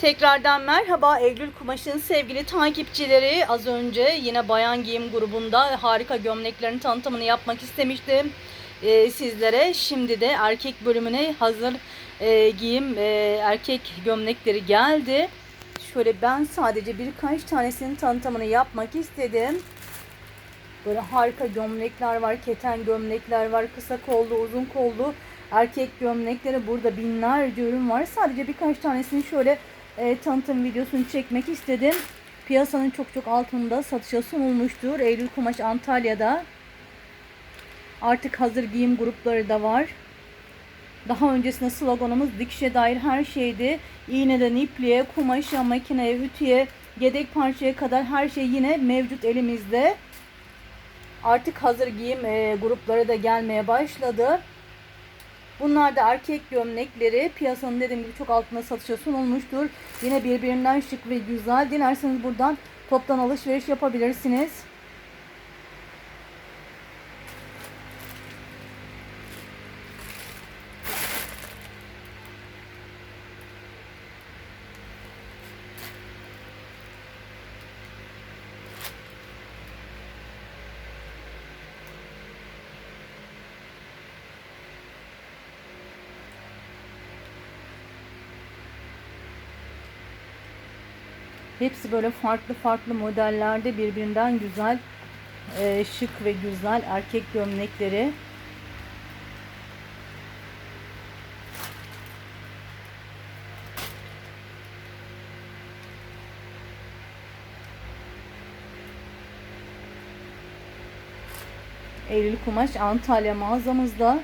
Tekrardan merhaba Eylül Kumaş'ın sevgili takipçileri. Az önce yine Bayan Giyim grubunda harika gömleklerin tanıtımını yapmak istemiştim e, sizlere. Şimdi de erkek bölümüne hazır e, giyim e, erkek gömlekleri geldi. Şöyle ben sadece birkaç tanesinin tanıtımını yapmak istedim. Böyle harika gömlekler var, keten gömlekler var, kısa kollu, uzun kollu erkek gömlekleri. Burada binlerce ürün var. Sadece birkaç tanesini şöyle e, tanıtım videosunu çekmek istedim. Piyasanın çok çok altında satışa sunulmuştur. Eylül Kumaş Antalya'da. Artık hazır giyim grupları da var. Daha öncesinde sloganımız dikişe dair her şeydi. İğneden ipliğe, kumaşa, makineye, ütüye, yedek parçaya kadar her şey yine mevcut elimizde. Artık hazır giyim e, grupları da gelmeye başladı. Bunlar da erkek gömlekleri. Piyasanın dediğim gibi çok altında satışa sunulmuştur. Yine birbirinden şık ve güzel. Dilerseniz buradan toptan alışveriş yapabilirsiniz. Hepsi böyle farklı farklı modellerde birbirinden güzel, e, şık ve güzel erkek gömlekleri. Eylül Kumaş Antalya mağazamızda.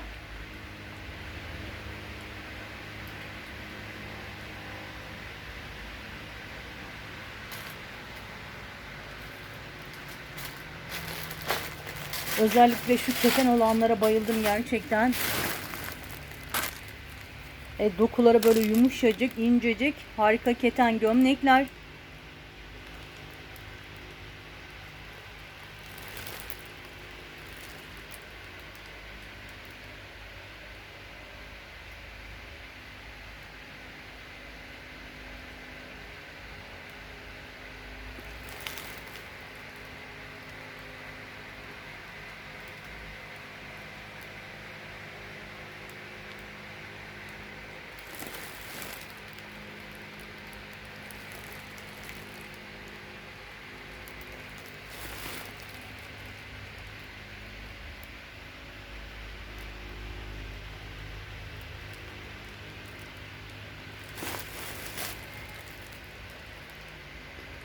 Özellikle şu keten olanlara bayıldım gerçekten. E, dokuları böyle yumuşacık, incecik, harika keten gömlekler.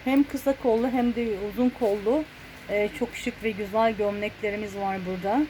Hem kısa kollu hem de uzun kollu e, çok şık ve güzel gömleklerimiz var burada.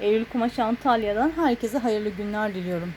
Eylül Kumaş Antalya'dan herkese hayırlı günler diliyorum.